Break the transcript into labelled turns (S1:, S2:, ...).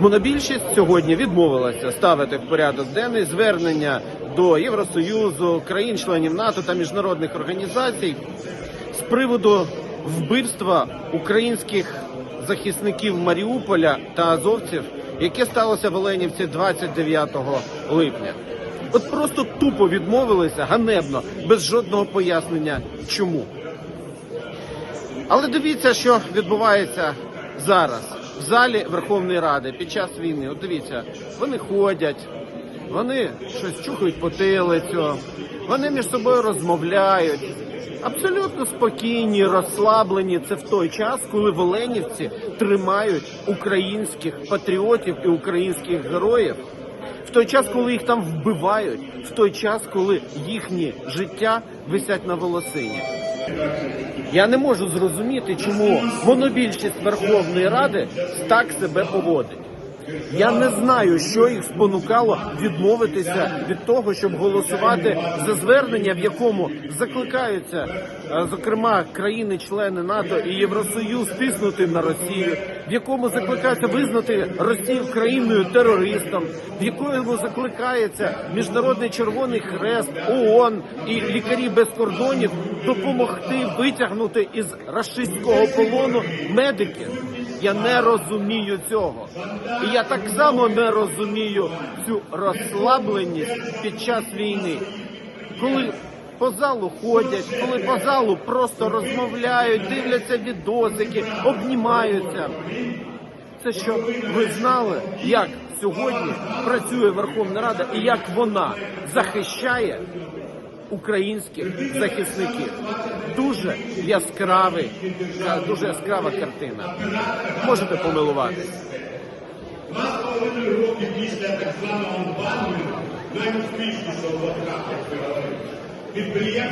S1: Монобільшість сьогодні відмовилася ставити в порядок денний звернення до Євросоюзу, країн-членів НАТО та міжнародних організацій з приводу вбивства українських захисників Маріуполя та азовців, яке сталося в Оленівці 29 липня. От просто тупо відмовилися ганебно, без жодного пояснення, чому. Але дивіться, що відбувається зараз в залі Верховної Ради під час війни. От дивіться, вони ходять, вони щось чухають потилицю, вони між собою розмовляють. Абсолютно спокійні, розслаблені. Це в той час, коли в Оленівці тримають українських патріотів і українських героїв. В той час, коли їх там вбивають, в той час, коли їхні життя висять на волосині. Я не можу зрозуміти, чому монобільшість Верховної Ради так себе поводить. Я не знаю, що їх спонукало відмовитися від того, щоб голосувати за звернення, в якому закликаються, е, зокрема, країни-члени НАТО і Євросоюз тиснути на Росію, в якому закликаються визнати Росію країною терористом, в якому закликається Міжнародний Червоний Хрест, ООН і лікарі без кордонів допомогти витягнути із рашистського полону медиків. Я не розумію цього. І я так само не розумію цю розслабленість під час війни, коли по залу ходять, коли по залу просто розмовляють, дивляться відосики, обнімаються. Це що ви знали, як сьогодні працює Верховна Рада і як вона захищає українських захисників. Дуже яскравий, дуже яскрава картина. Можете помилуватися.
S2: Два з половиною роки після так званого банку найуспішнішого підприємства